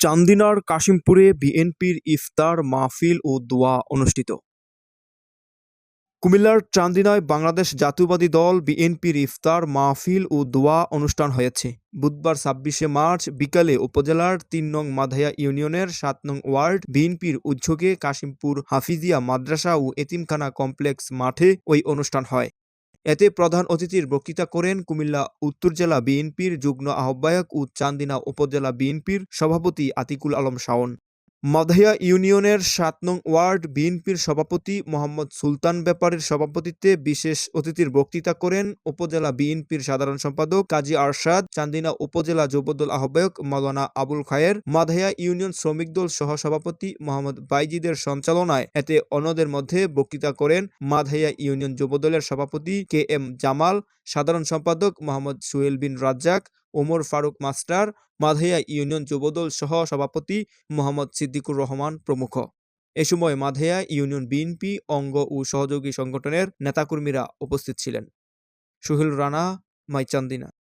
চান্দিনার কাশিমপুরে বিএনপির ইফতার, মাহফিল ও দোয়া অনুষ্ঠিত। কুমিল্লার চান্দিনায় বাংলাদেশ জাতীয়বাদী দল বিএনপির ইফতার, মাহফিল ও দোয়া অনুষ্ঠান হয়েছে। বুধবার ছাব্বিশে মার্চ বিকালে উপজেলার তিন নং মাধায়া ইউনিয়নের সাত নং ওয়ার্ড বিএনপির উদ্যোগে কাশিমপুর হাফিজিয়া মাদ্রাসা ও এতিমখানা কমপ্লেক্স মাঠে ওই অনুষ্ঠান হয়। এতে প্রধান অতিথির বক্তৃতা করেন কুমিল্লা, উত্তর জেলা বিএনপির যুগ্ম আহ্বায়ক ও চান্দিনা উপজেলা বিএনপির সভাপতি আতিকুল আলম শাওন। মাধাইয়া ইউনিয়নের সাত নং ওয়ার্ড বিএনপির সভাপতি মোহাম্মদ সুলতান ব্যাপারের সভাপতিত্বে বিশেষ অতিথির বক্তৃতা করেন উপজেলা বিএনপির সাধারণ সম্পাদক কাজী আরশাদ, চান্দিনা উপজেলা যুবদল আহ্বায়ক মাওলানা আবুল খায়ের, মাধাইয়া ইউনিয়ন শ্রমিক দল সহ সভাপতি মোহাম্মদ বাইজিদের সঞ্চালনায়। এতে অন্যদের মধ্যে বক্তৃতা করেন মাধাইয়া ইউনিয়ন যুবদলের সভাপতি কে এম জামাল, সাধারণ সম্পাদক মোহাম্মদ সুহেল বিন রাজ্জাক ওমর ফারুক মাস্টার মাধেয়া ইউনিয়ন যুবদল সহ সভাপতি মোহাম্মদ সিদ্দিকুর রহমান প্রমুখ। এ সময় মাধেয়া ইউনিয়ন বিএনপি, অঙ্গ ও সহযোগী সংগঠনের নেতাকর্মীরা উপস্থিত ছিলেন। সুহেল রানা, মাইচান্দিনা।